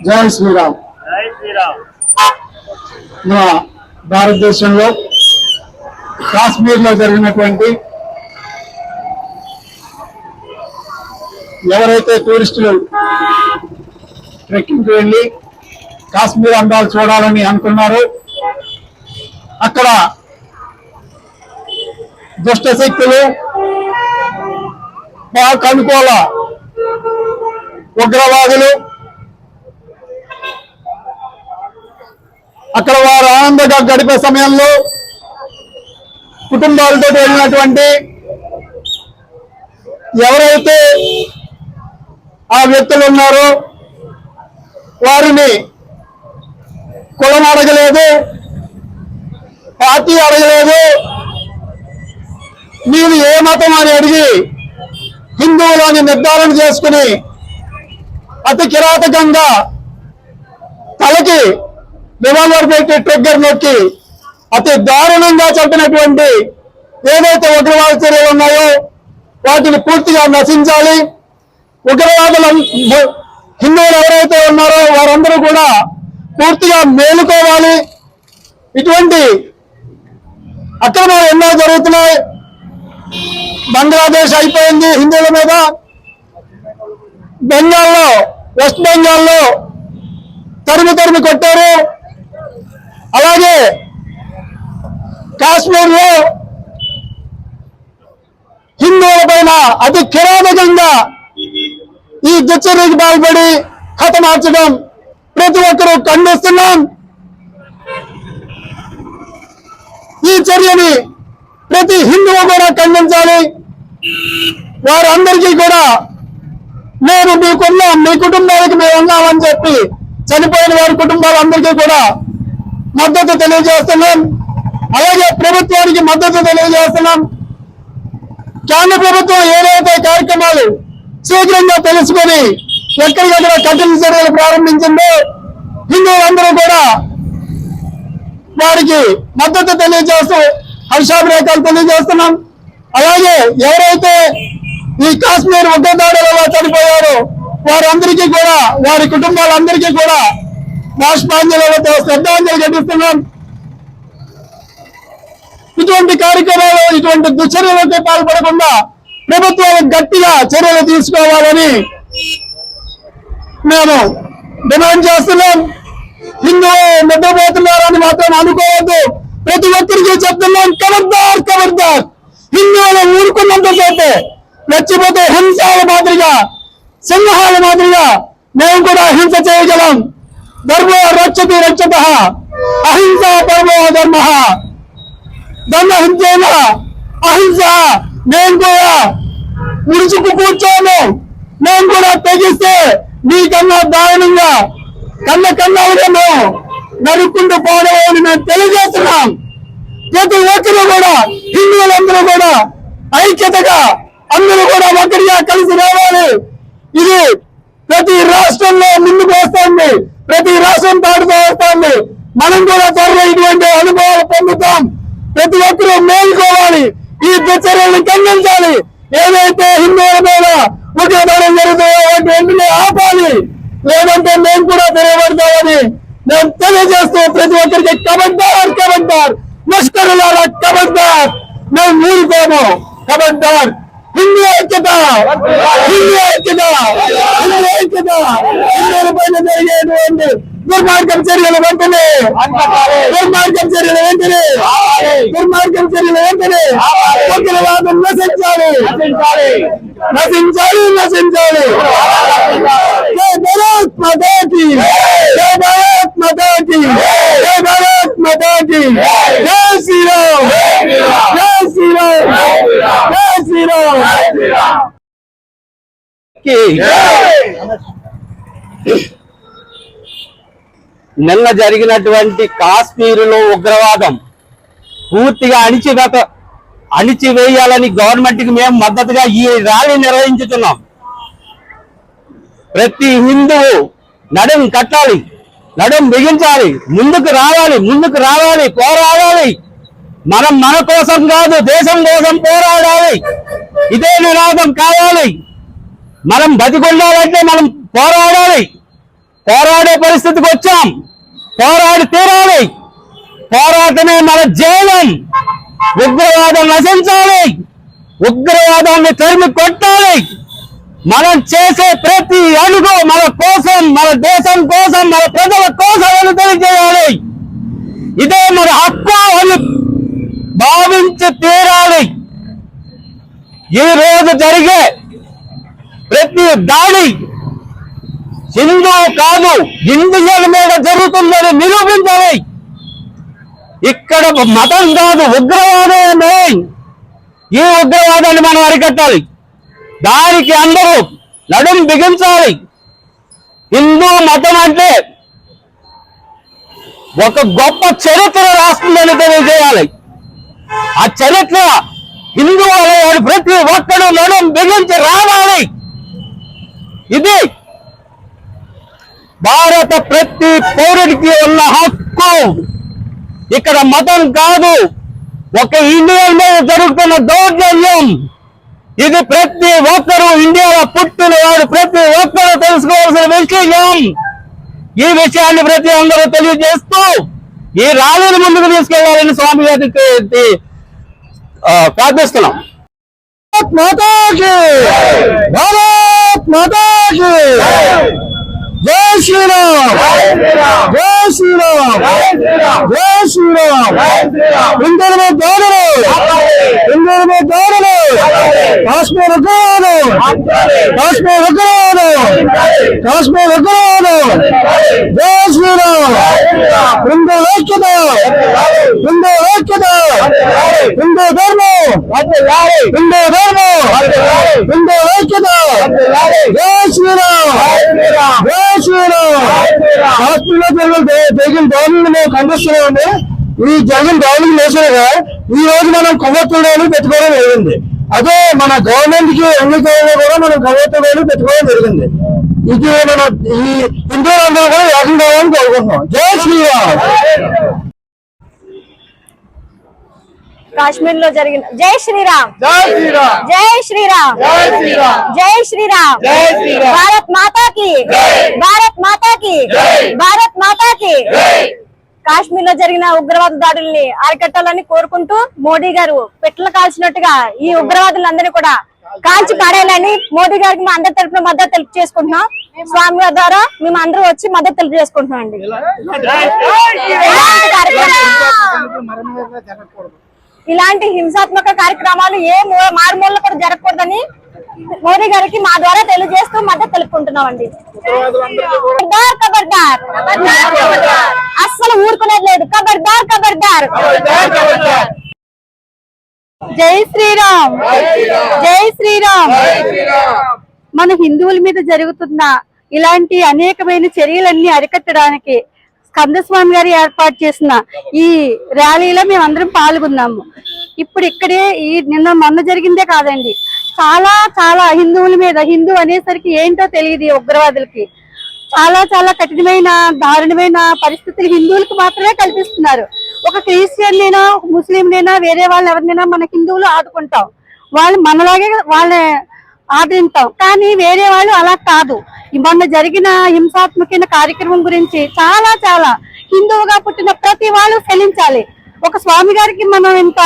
జై శ్రీరామ్. మన భారతదేశంలో కాశ్మీర్లో జరిగినటువంటి ఎవరైతే టూరిస్టులు ట్రెక్కింగ్ వెళ్ళి కాశ్మీర్ అందాలు చూడాలని అనుకున్నారో అక్కడ దుష్ట శక్తులు అనుకూల ఉగ్రవాదులు అక్కడ వారు ఆనందంగా గడిపే సమయంలో కుటుంబాలతో వెళ్ళినటువంటి ఎవరైతే ఆ వ్యక్తులు ఉన్నారో వారిని కులం అడగలేదు పార్టీ అడగలేదు నేను ఏ మతం అని అడిగి హిందువులని నిర్ధారణ చేసుకుని అతి కిరాతకంగా తలకి రివాల్వర్ పెట్టి ట్రిగ్గర్ నొక్కి అతి దారుణంగా చంపినటువంటి ఏదైతే ఉగ్రవాద చర్యలు ఉన్నాయో వాటిని పూర్తిగా నశించాలి. ఉగ్రవాదులు హిందువులు ఎవరైతే ఉన్నారో వారందరూ కూడా పూర్తిగా మేలుకోవాలి. ఇటువంటి అక్రమాలు ఎన్నో జరుగుతున్నాయి. బంగ్లాదేశ్ అయిపోయింది హిందువుల మీద. బెంగాల్లో వెస్ట్ బెంగాల్లో తరిమి తరిమి కొట్టారు. అలాగే కాశ్మీర్లో హిందువుల పైన అతి కిరాతకంగా ఈ దుచ్చర్యకి పాల్పడి హతమార్చడం ప్రతి ఒక్కరూ ఖండిస్తున్నాం. ఈ చర్యని ప్రతి హిందువు కూడా ఖండించాలి. వారందరికీ కూడా మేము మీకున్నాం మీ కుటుంబానికి మేము ఉన్నామని చెప్పి చనిపోయిన వారి కుటుంబాలందరికీ కూడా మద్దతు తెలియజేస్తున్నాం. అలాగే ప్రభుత్వానికి మద్దతు తెలియజేస్తున్నాం. కేంద్ర ప్రభుత్వం ఏదైతే కార్యక్రమాలు శీఘ్రంగా తెలుసుకొని ఎక్కడికక్కడ కఠిన చర్యలు ప్రారంభించిందో హిందువులందరూ కూడా వారికి మద్దతు తెలియజేస్తూ హర్షాభిరేఖలు తెలియజేస్తున్నాం. అలాగే ఎవరైతే ఈ కాశ్మీర్ ఉగ్రదాడులలో చనిపోయారో వారందరికీ కూడా వారి కుటుంబాలందరికీ కూడా బాష్పాంజలితో శ్రద్ధాంజలి ఘటిస్తున్నాం. ఇటువంటి కార్యక్రమాలు ఇటువంటి దుశ్చర్యలకు పాల్పడకుండా ప్రభుత్వాలు గట్టిగా చర్యలు తీసుకోవాలని మేము డిమాండ్ చేస్తున్నాం. హిందువులు నిద్రపోతున్నారని మాత్రం అనుకోవద్దు. ప్రతి ఒక్కరికి చెప్తున్నాం కబర్దార్ కబర్దార్. హిందువులు ఊరుకున్నంత సేపు రెచ్చిపోతే హింసాల మాదిరిగా సింహాల మాదిరిగా మేము కూడా హింస చేయగలం. ధర్మో రక్షతి రక్షత అహింస పరమో ధర్మ ధర్మ హింసేన అహింస నేను కూడా ముడుచుకు కూర్చోను మేము కూడా తెగిస్తే నీకన్నా దారుణంగా కన్న కన్నా నరుక్కుంటూ పోవడం అని మేము తెలియజేస్తున్నాం. ప్రతి ఒక్కరు కూడా హిందువులందరూ కూడా ఐక్యతగా అందరూ కూడా ఒకరిగా కలిసి రావాలి. ఇది ప్రతి రాష్ట్రంలో ముందుకు వస్తుంది. ప్రతి రాష్ట్రం తాడుతూ వస్తుంది. మనం కూడా త్వరలో ఇటువంటి అనుభవాలు పొందుతాం. ప్రతి ఒక్కరూ మేల్కోవాలి. ఈ దుచ్చర్యలను ఖండించాలి. ఏదైతే హిందువుల మీద ఉగ్రదానం జరుగుతాయో వాటి వెంటనే ఆపాలి. లేదంటే మేము కూడా తెలియబడతామని మేము తెలియజేస్తూ ప్రతి ఒక్కరికి కబడ్డార్ కబడ్డార్ ముష్కరులాల కబడ్డార్ మేము ఊరుకోము. కబడ్డార్ హిందూ ఐక్యత హిందూ ఐక్యత హిందూ ఐక్యత హిందువుల పైన జరిగేటువంటి దుర్మార్గం చర్యలు వెంటనే! దుర్మార్గం చర్యలు వెంటనే! దుర్మార్గం చర్యలు వెంటనే! ఉగ్రవాదం నశించాలి! నశించాలి నశించాలి! జై భారత్ మాతా కీ! జై భారత్ మాతా కీ! జై భారత్ మాతా కీ! జై శ్రీరామ్ జై శ్రీరామ్ జై శ్రీరామ్ నిన్న జరిగినటువంటి కాశ్మీరులో ఉగ్రవాదం పూర్తిగా అణిచివేత అణిచివేయాలని గవర్నమెంట్కి మేము మద్దతుగా ఈ ర్యాలీ నిర్వహించుతున్నాం. ప్రతి హిందువు నడుం కట్టాలి నడుం బిగించాలి ముందుకు రావాలి ముందుకు రావాలి పోరాడాలి. మనం మన కోసం కాదు దేశం కోసం పోరాడాలి. ఇదే నినాదం కావాలి. మనం బతికొండాలంటే మనం పోరాడాలి. పోరాడే పరిస్థితికి వచ్చాం. పోరాడి తీరాలి. పోరాటమే మన జీవనం ఉగ్రవాదం నశించాలి. ఉగ్రవాదాన్ని తరిమి కొట్టాలి. మనం చేసే ప్రతి అడుగు మన కోసం మన దేశం కోసం మన ప్రజల కోసం అని తెలియజేయాలి. ఇదే మన హక్కు అని భావించి తీరాలి. ఈ రోజు జరిగే ప్రతి దాడి హిందూ కాదు హిందువుల మీద జరుగుతుందని నిరూపించాలి. ఇక్కడ మతం కాదు ఉగ్రవాదమే ఈ ఉగ్రవాదాన్ని మనం అరికట్టాలి. దానికి అందరూ నడుం బిగించాలి. హిందూ మతం అంటే ఒక గొప్ప చరిత్ర రాస్తుందని తెలియజేయాలి. ఆ చరిత్ర హిందూ అనేవాడు ప్రతి ఒక్కడు నడుం బిగించి రావాలి. ఇది భారత ప్రతి పౌరుడికి ఉన్న హక్కు. ఇక్కడ మతం కాదు ఒక ఇండియన్ మీద జరుగుతున్న దౌర్జన్యం. ఇది ప్రతి ఒక్కరూ ఇండియాలో పుట్టిన వాడు ప్రతి ఒక్కరూ తెలుసుకోవాల్సిన విషయం. ఈ విషయాన్ని ప్రతి అందరూ తెలియజేస్తూ ఈ ర్యాలీని ముందుకు తీసుకెళ్ళాలని స్వామి గారికి ప్రార్థిస్తున్నాం. భారత్ మాతా కీ భారత్ మాతా కీ జై శ్రీరామ్! జై శ్రీరామ్! జై శ్రీరామ్! హిందువుల మీద దాడులు హిందువుల మీద దాడులు కాశ్మీర్ ఉగ్రవాదు! కాశ్మీర్ ఉగ్రవాదు! కాశ్మీర్ ఉగ్రవాదు! జై శ్రీరామ్! హిందూ ఐక్యత! హిందూ ఐక్యత! హిందూ ధర్మం! హిందూ ధర్మం! హిందూ ఐక్యత! జై శ్రీరామ్! జై శ్రీరామ్! కాశ్మీర్లో జరిగిన జరిగిన దాడులను మేము ఖండిస్తున్నామండి. ఈ జరిగిన దాడులు లేచినగా ఈ రోజు మనం కొవ్వొత్తులు పెట్టుకోవడం జరిగింది. అదే మన గవర్నమెంట్కి ఎన్నికల్లో కూడా మనం కొవ్వొత్తులను పెట్టుకోవడం జరిగింది. ఇది మన ఈ హిందువులందరూ కూడా ఏకం కావాలని కోరుకుంటున్నాం. జై శ్రీరామ్. కాశ్మీర్లో జరిగిన జై శ్రీరామ్. జై శ్రీరామ్. జై శ్రీరామ్. జై శ్రీరామ్. జై శ్రీరామ్. జై శ్రీరామ్. భారత్ మాతా కి భారత్ మాతా కి భారత్ మాతా కి కాశ్మీర్లో జరిగిన ఉగ్రవాద దాడుల్ని అరికట్టాలని కోరుకుంటూ మోడీ గారు పెట్ల కాల్చినట్టుగా ఈ ఉగ్రవాదులందరినీ కూడా కాల్చి పడేయాలని మోడీ గారికి మా అందరి తరపున మద్దతు తెలుపు చేసుకుంటున్నాం. స్వామి గారి ద్వారా మేము అందరూ వచ్చి మద్దతు తెలుపు చేసుకుంటున్నాం అండి. ఇలాంటి హింసాత్మక కార్యక్రమాలు ఏ మారుమూలలో కూడా జరగకూడదని మోదీ గారికి మా ద్వారా తెలియజేస్తూ మద్దతు తెలుపుకుంటున్నాం అండి. ఖబర్దార్ ఖబర్దార్ అస్సలు ఊరుకునేది లేదు ఖబర్దార్ ఖబర్దార్ జై శ్రీరామ్. జై శ్రీరామ్. మన హిందువుల మీద జరుగుతున్న ఇలాంటి అనేకమైన చర్యలన్నీ అరికట్టడానికి స్కందస్వామి గారు ఏర్పాటు చేసిన ఈ ర్యాలీలో మేమందరం పాల్గొన్నాము. ఇప్పుడు ఇక్కడే ఈ నిన్న మొన్న జరిగిందే కాదండి. చాలా చాలా హిందువుల మీద హిందూ అనేసరికి ఏంటో తెలియదు ఉగ్రవాదులకి. చాలా చాలా కఠినమైన దారుణమైన పరిస్థితులు హిందువులకు మాత్రమే కల్పిస్తున్నారు. ఒక క్రిస్టియన్ అయినా ముస్లింలైనా వేరే వాళ్ళు ఎవరినైనా మన హిందువులు ఆదుకుంటాం. వాళ్ళు మనలాగే వాళ్ళ ఆదరింటాం కానీ వేరే వాళ్ళు అలా కాదు. మొన్న జరిగిన హింసాత్మకమైన కార్యక్రమం గురించి చాలా చాలా హిందువుగా పుట్టిన ప్రతి వాళ్ళు చెల్లించాలి ఒక స్వామి గారికి మనం ఇంత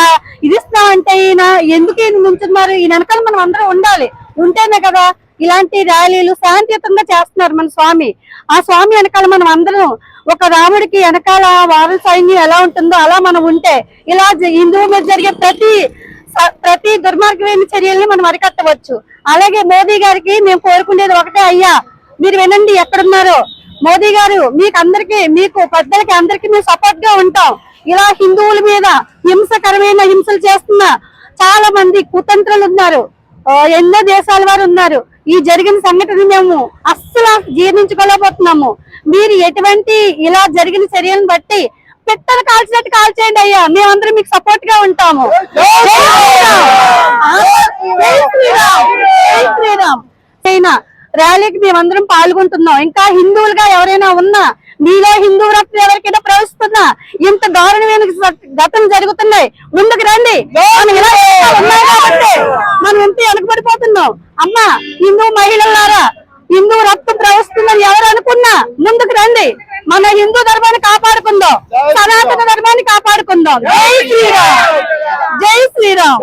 ఇది ఇస్తున్నామంటే ఈయన ఎందుకు ఈయన ముంచున్నారు ఈయన వెనకాల మనం అందరం ఉండాలి. ఉంటేనే కదా ఇలాంటి ర్యాలీలు శాంతియుతంగా చేస్తున్నారు మన స్వామి. ఆ స్వామి వెనకాల మనం అందరం ఒక రాముడికి వెనకాల వారల సైన్యం ఎలా ఉంటుందో అలా మనం ఉంటే ఇలా జ- హిందువు మీద జరిగే ప్రతి స- ప్రతి దుర్మార్గమైన చర్యల్ని మనం అరికట్టవచ్చు. అలాగే మోదీ గారికి మేము కోరుకునేది ఒకటే అయ్యా మీరు వినండి ఎక్కడున్నారో. మోదీ గారు మీకు అందరికి మీకు పెద్దలకి అందరికి మేము సపోర్ట్గా ఉంటాం. ఇలా హిందువుల మీద హింసకరమైన హింసలు చేస్తున్న చాలా మంది కుతంత్రులు ఉన్నారు. ఎన్నో దేశాల వారు ఉన్నారు. ఈ జరిగిన సంఘటన మేము అస్సలు జీర్ణించుకోలేకపోతున్నాము. మీరు ఎటువంటి ఇలా జరిగిన చర్యలను బట్టి పెట్టలు కాల్చినట్టు కాల్చేయండి అయ్యా. మేమందరం మీకు సపోర్ట్గా ఉంటాము. అయినా ర్యాలీకి మేమందరం పాల్గొంటున్నాం. ఇంకా హిందువులుగా ఎవరైనా ఉన్నా మీలో హిందూ రక్తం ఎవరికైనా ప్రవహిస్తున్నా ఇంత దారుణమైన గతం జరుగుతున్నాయి. ముందుకు రండి. మనం ఎంత వెనకబడిపోతున్నాం అమ్మా హిందూ మహిళలారా హిందూ రక్తం ప్రవస్తుందని ఎవరు అనుకున్నా? ముందుకు రండి. మన హిందూ ధర్మాన్ని కాపాడుకుందాం. సనాతన ధర్మాన్ని కాపాడుకుందాం. జై శ్రీరామ్. జై శ్రీరామ్.